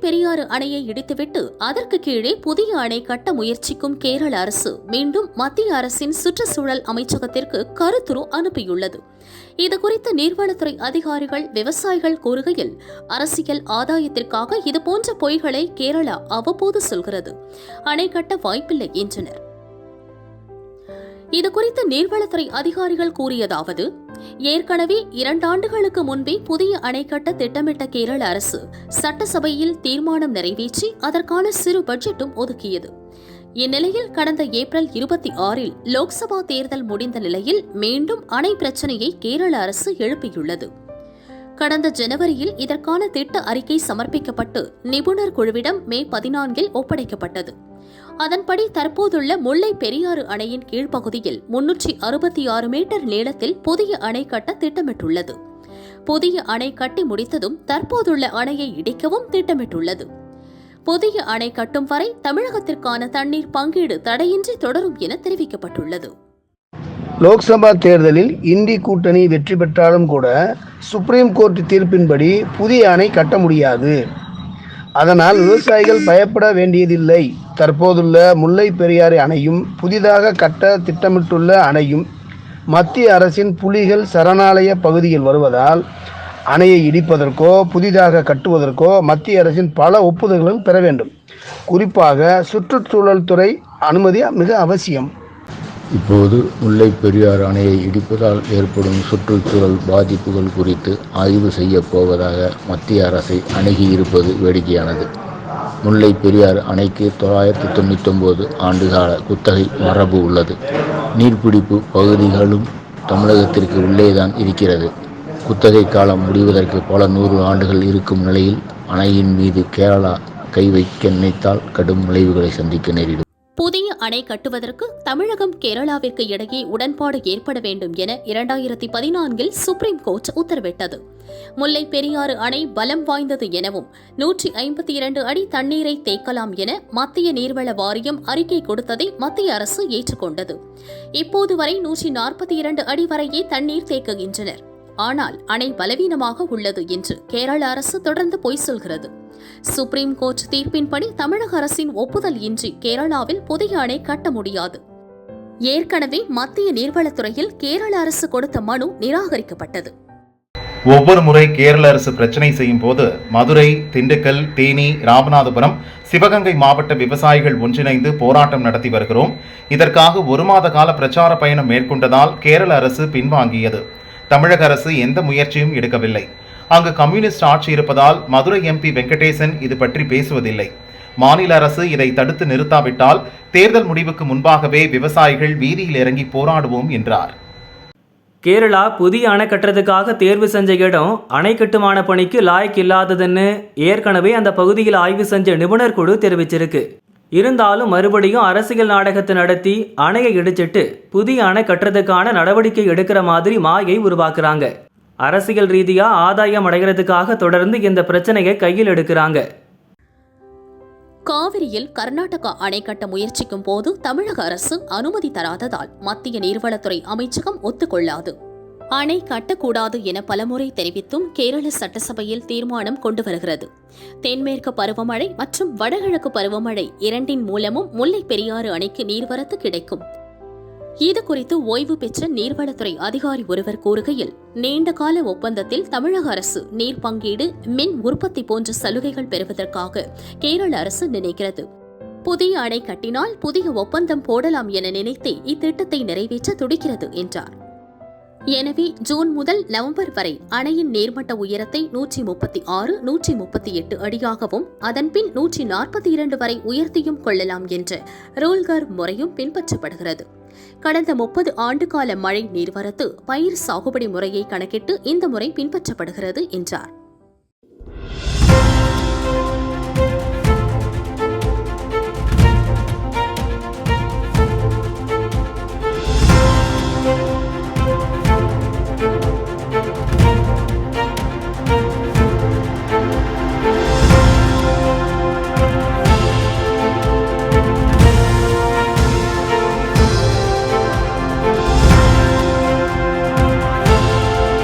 பெரியாறு அணையை இடித்துவிட்டு அதற்கு கீழே புதிய அணை கட்ட முயற்சிக்கும் கேரள அரசு மீண்டும் மத்திய அரசின் சுற்றுச்சூழல் அமைச்சகத்திற்கு கருத்துரு அனுப்பியுள்ளது. இதுகுறித்து நீர்வளத்துறை அதிகாரிகள் விவசாயிகள் கூறுகையில் அரசியல் ஆதாயத்திற்காக இதுபோன்ற பொய்களை கேரளா அவ்வப்போது சொல்கிறது. அணை கட்ட வாய்ப்பில்லை என்றனர். இதுகுறித்து நீர்வளத்துறை அதிகாரிகள் கூறியதாவது ஏற்கனவே இரண்டாண்டுகளுக்கு முன்பே புதிய அணை கட்ட திட்டமிட்ட கேரள அரசு சட்டசபையில் தீர்மானம் நிறைவேற்றி அதற்கான சிறு பட்ஜெட்டும் ஒதுக்கியது. இந்நிலையில் கடந்த ஏப்ரல் இருபத்தி ஆறில் லோக்சபா தேர்தல் முடிந்த நிலையில் மீண்டும் அணை பிரச்சனையை கேரள அரசு எழுப்பியுள்ளது. கடந்த ஜனவரியில் இதற்கான திட்ட அறிக்கை சமர்ப்பிக்கப்பட்டு நிபுணர் குழுவிடம் மே பதினான்கில் ஒப்படைக்கப்பட்டது. அதன்படி தற்போதுள்ள முல்லை பெரியாறு அணையின் கீழ்ப்பகுதியில் முன்னூற்றி அறுபத்தி ஆறு மீட்டர் நீளத்தில் புதிய அணை கட்ட திட்டமிட்டுள்ளது. புதிய அணை கட்டி முடித்ததும் தற்போதுள்ள அணையை இடிக்கவும் திட்டமிட்டுள்ளது. புதிய அணை கட்டும் வரை தமிழகத்திற்கான தண்ணீர் பங்கீடு தடையின்றி தொடரும் என தெரிவிக்கப்பட்டுள்ளது. லோக்சபா தேர்தலில் இந்தி கூட்டணி வெற்றி பெற்றாலும் கூட சுப்ரீம் கோர்ட் தீர்ப்பின்படி புதிய அணை கட்ட முடியாது. அதனால் விவசாயிகள் பயப்பட வேண்டியதில்லை. தற்போதுள்ள முல்லை பெரியாறு அணையும் புதிதாக கட்ட திட்டமிட்டுள்ள அணையும் மத்திய அரசின் புலிகள் சரணாலய பகுதியில் வருவதால் அணையை இடிப்பதற்கோ புதிதாக கட்டுவதற்கோ மத்திய அரசின் பல ஒப்புதல்களும் பெற வேண்டும். குறிப்பாக சுற்றுச்சூழல் துறை அனுமதி மிக அவசியம். இப்போது முல்லை பெரியாறு அணையை இடிப்பதால் ஏற்படும் சுற்றுச்சூழல் பாதிப்புகள் குறித்து ஆய்வு செய்யப் போவதாக மத்திய அரசை அணுகியிருப்பது வேடிக்கையானது. முல்லை பெரியாறு அணைக்கு தொள்ளாயிரத்தி தொண்ணூத்தொம்பது ஆண்டுகால குத்தகை மரபு உள்ளது. நீர்பிடிப்பு பகுதிகளும் தமிழகத்திற்கு உள்ளேதான் இருக்கிறது. குத்தகை காலம் முடிவதற்கு பல நூறு ஆண்டுகள் இருக்கும் நிலையில் அணையின் மீது கேரளா கை வைக்க நினைத்தால் கடும் விளைவுகளை சந்திக்க நேரிடும். புதிய அணை கட்டுவதற்கு தமிழகம் கேரளாவிற்கு இடையே உடன்பாடு ஏற்பட வேண்டும் என இரண்டாயிரத்தி பதினான்கில் சுப்ரீம் கோர்ட் உத்தரவிட்டது. முல்லை பெரியாறு அணை பலம் வாய்ந்தது எனவும் நூற்றி ஐம்பத்தி இரண்டு அடி தண்ணீரை தேக்கலாம் என மத்திய நீர்வள வாரியம் அறிக்கை கொடுத்ததை மத்திய அரசு ஏற்றுக்கொண்டது. இப்போது வரை நூற்றி நாற்பத்தி இரண்டு அடி வரையே தண்ணீர் தேக்குகின்றனர். ஆனால் அணை பலவீனமாக உள்ளது என்று கேரள அரசு தொடர்ந்து பொய் சொல்கிறது. சுப்ரீம் கோர்ட் தீர்ப்பின்படி தமிழக அரசின் ஒப்புதல் இன்றி கேரளாவில் புதிய அணை கட்ட முடியாது. ஏற்கனவே மத்திய நீர்வளத்துறையில் கேரள அரசு கொடுத்த மனு நிராகரிக்கப்பட்டது. ஒவ்வொரு முறை கேரள அரசு பிரச்சனை செய்யும் போது மதுரை திண்டுக்கல் தேனி ராமநாதபுரம் சிவகங்கை மாவட்ட விவசாயிகள் ஒன்றிணைந்து போராட்டம் நடத்தி வருகிறோம். இதற்காக ஒரு மாத கால பிரச்சார பயணம் மேற்கொண்டதால் கேரள அரசு பின்வாங்கியது. தமிழக அரசு எந்த முயற்சியும் எடுக்கவில்லை. அங்கு கம்யூனிஸ்ட் ஆட்சி இருப்பதால் மதுரை எம்பி வெங்கடேசன் இது பற்றி பேசுவதில்லை. மாநில அரசு இதை தடுத்து நிறுத்தாவிட்டால் தேர்தல் முடிவுக்கு முன்பாகவே விவசாயிகள் வீதியில் இறங்கி போராடுவோம் என்றார். கேரளா புதிய அணை கட்டுறதுக்காக தேர்வு செஞ்ச இடம் அணை கட்டுமான பணிக்கு லாய்க்கு இல்லாததுன்னு ஏற்கனவே அந்த பகுதியில் ஆய்வு செஞ்ச நிபுணர் குழு தெரிவிச்சிருக்கு. இருந்தாலும் மறுபடியும் அரசியல் நாடகத்தை நடத்தி அணையை இடிச்சிட்டு புதிய அணை கட்டுறதுக்கான நடவடிக்கை எடுக்கிற மாதிரி மாயை உருவாக்குறாங்க. அரசியல் ரீதியாக ஆதாயம் அடைகிறதுக்காக தொடர்ந்து இந்த பிரச்சனையை கையில் எடுக்கிறாங்க. காவிரியில் கர்நாடகா அணை கட்ட முயற்சிக்கும் போது தமிழக அரசு அனுமதி தராததால் மத்திய நீர்வளத்துறை அமைச்சகம் ஒத்துக்கொள்ளாது. அணை கட்டக்கூடாது என பலமுறை தெரிவித்தும் கேரள சட்டசபையில் தீர்மானம் கொண்டு வருகிறது தென்மேற்கு பருவமழை மற்றும் வடகிழக்கு பருவமழை இரண்டின் மூலமும் முல்லை பெரியாறு அணைக்கு நீர்வரத்து கிடைக்கும். இது குறித்து ஓய்வு பெற்ற நீர்வளத்துறை அதிகாரி ஒருவர் கூறுகையில் நீண்டகால ஒப்பந்தத்தில் தமிழக அரசு நீர் பங்கீடு மின் உற்பத்தி போன்ற சலுகைகள் பெறுவதற்காக கேரள அரசு நினைக்கிறது. புதிய அணை கட்டினால் புதிய ஒப்பந்தம் போடலாம் என நினைத்தே இத்திட்டத்தை நிறைவேற்ற துடிக்கிறது என்றார். எனவே ஜூன் முதல் நவம்பர் வரை அணையின் நீர்மட்ட உயரத்தை நூற்றி முப்பத்தி ஆறு நூற்றி முப்பத்தி எட்டு அடியாகவும் அதன்பின் நூற்றி நாற்பத்தி இரண்டு வரை உயர்த்தியும் கொள்ளலாம் என்ற ரோல்கர் முறையும் பின்பற்றப்படுகிறது. கடந்த முப்பது ஆண்டுகால மழை நீர்வரத்து பயிர் சாகுபடி முறையை கணக்கிட்டு இந்த முறை பின்பற்றப்படுகிறது என்றார்.